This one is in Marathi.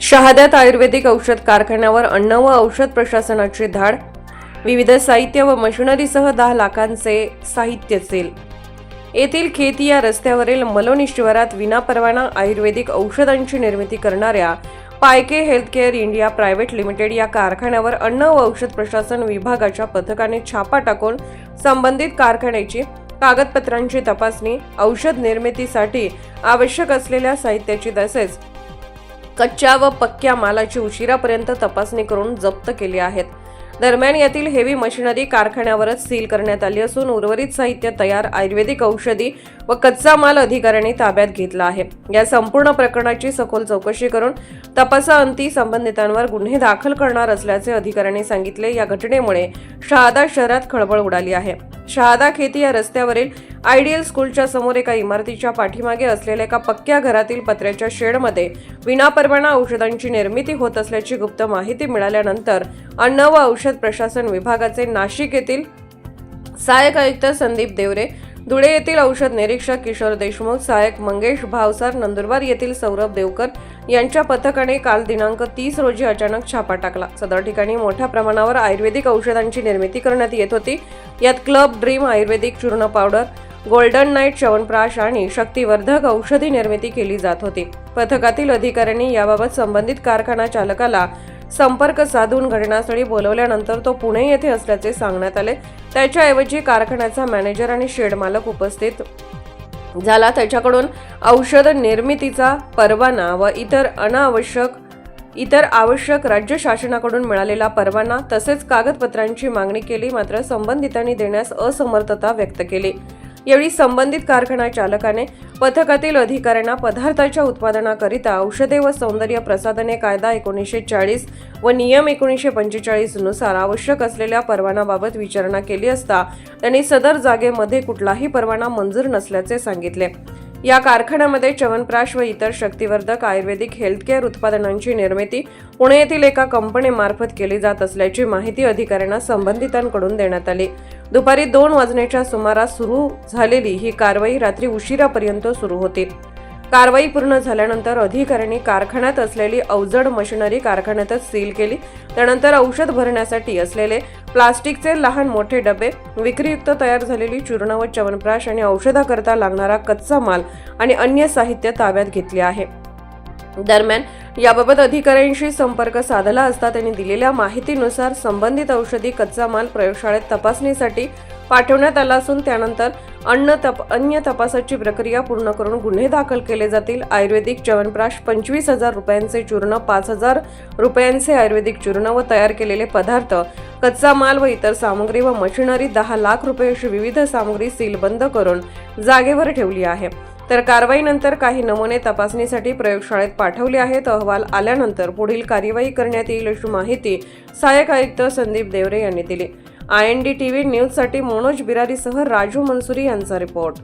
शहाद्यात आयुर्वेदिक औषध कारखान्यावर अन्न व औषध प्रशासनाची धाड. विविध साहित्य व मशिनरीसह दहा लाखांचे साहित्य सेल. येथील खेती या रस्त्यावरील मलोनी विनापरवाना आयुर्वेदिक औषधांची निर्मिती करणाऱ्या पायके हेल्थकेअर इंडिया प्रायव्हेट लिमिटेड या कारखान्यावर अन्न व औषध प्रशासन विभागाच्या पथकाने छापा टाकून संबंधित कारखान्याची कागदपत्रांची तपासणी औषध निर्मितीसाठी आवश्यक असलेल्या साहित्याची तसेच कच्च्या व पक्क्या मालाची उशिरापर्यंत तपासणी करून जप्त केली आहेत. दरम्यान यातील हेवी मशिनरी कारखान्यावरच सील करण्यात आली असून उर्वरित साहित्य तयार आयुर्वेदिक औषधी व कच्चा माल अधिकाऱ्यांनी ताब्यात घेतला आहे. या संपूर्ण प्रकरणाची सखोल चौकशी करून तपासाअंती संबंधितांवर गुन्हे दाखल करणार असल्याचे अधिकाऱ्यांनी सांगितले. या घटनेमुळे शहादा शहरात खळबळ उडाली आहे. शहादा खेती या रस्त्यावरील आयडियल स्कूलच्या समोर एका इमारतीच्या पाठीमागे असलेल्या एका पक्क्या घरातील पत्र्याच्या शेडमध्ये विनापरवाना औषधांची निर्मिती होत असल्याची गुप्त माहिती मिळाल्यानंतर अन्न व औषध प्रशासन विभागाचे नाशिक येथील सहाय्यक आयुक्त संदीप देवरे धुळे येथील औषध निरीक्षक किशोर देशमुख सहाय्यक मंगेश भावसार नंदुरबार येथील सौरभ देवकर यांच्या पथकाने काल दिनांक तीस रोजी अचानक छापा टाकला. सदर ठिकाणी मोठ्या प्रमाणावर आयुर्वेदिक औषधांची निर्मिती करण्यात येत होती. यात क्लब ड्रीम आयुर्वेदिक चूर्ण पावडर गोल्डन नाईट च्यवनप्राश आणि शक्तिवर्धक औषधी निर्मिती केली जात होती. पथकातील अधिकाऱ्यांनी याबाबत संबंधित कारखाना चालकाला संपर्क साधून घटनास्थळी बोलवल्यानंतर तो पुणे येथे असल्याचे सांगण्यात आले. त्याच्याऐवजी कारखान्याचा मॅनेजर आणि शेड मालक उपस्थित झाला. त्याच्याकडून औषध निर्मितीचा परवाना व इतर अनावश्यक इतर आवश्यक राज्य शासनाकडून मिळालेला परवाना तसेच कागदपत्रांची मागणी केली मात्र संबंधितांनी देण्यास असमर्थता व्यक्त केली. यावेळी संबंधित कारखाना चालकाने पथकातील अधिकाऱ्यांना पदार्थाच्या उत्पादनाकरिता औषधे व सौंदर्य प्रसाधने कायदा एकोणीसशे चाळीस व नियम एकोणीसशे पंचेचाळीसनुसार आवश्यक असलेल्या परवानाबाबत विचारणा केली असता त्यांनी सदर जागेमध्ये कुठलाही परवाना मंजूर नसल्याचे सांगितले. या कारखान्यामध्ये च्यवनप्राश व इतर शक्तिवर्धक आयुर्वेदिक हेल्थकेअर उत्पादनांची निर्मिती पुणे येथील एका कंपनीमार्फत केली जात असल्याची माहिती अधिकाऱ्यांना संबंधितांकडून देण्यात आली. दुपारी दोन वाजण्याच्या सुमारास सुरू झालेली ही कारवाई रात्री उशिरापर्यंत सुरू होती. कारवाई पूर्ण झाल्यानंतर अधिकाऱ्यांनी कारखान्यात असलेली अवजड मशिनरी कारखान्यातच सील केली. त्यानंतर औषध भरण्यासाठी असलेले प्लास्टिकचे लहान मोठे डबे विक्रीयुक्त तयार झालेली चूर्ण व च्यवनप्राश आणि औषधाकरता लागणारा कच्चा माल आणि अन्य साहित्य ताब्यात घेतले आहे. दरम्यान याबाबत अधिकाऱ्यांशी संपर्क साधला असता त्यांनी दिलेल्या माहितीनुसार संबंधित औषधी कच्चा माल प्रयोगशाळेत तपासणीसाठी पाठवण्यात आला असून त्यानंतर अन्न तप अन्य तपासाची प्रक्रिया पूर्ण करून गुन्हे दाखल केले जातील. आयुर्वेदिक च्यवनप्राश पंचवीस हजार रुपयांचे चूर्ण पाच हजार रुपयांचे आयुर्वेदिक चूर्ण व तयार केलेले पदार्थ कच्चा माल व इतर सामग्री व मशिनरी दहा लाख रुपये अशी विविध सामग्री सीलबंद करून जागेवर ठेवली आहे. तर कारवाईनंतर काही नमुने तपासणीसाठी प्रयोगशाळेत पाठवले आहेत. अहवाल आल्यानंतर पुढील कार्यवाही करण्यात येईल अशी माहिती सहाय्यक आयुक्त संदीप देवरे यांनी दिली. I N D T V न्यूजसाठी मनोज बिरारीसह राजू मनसुरी यांचा रिपोर्ट.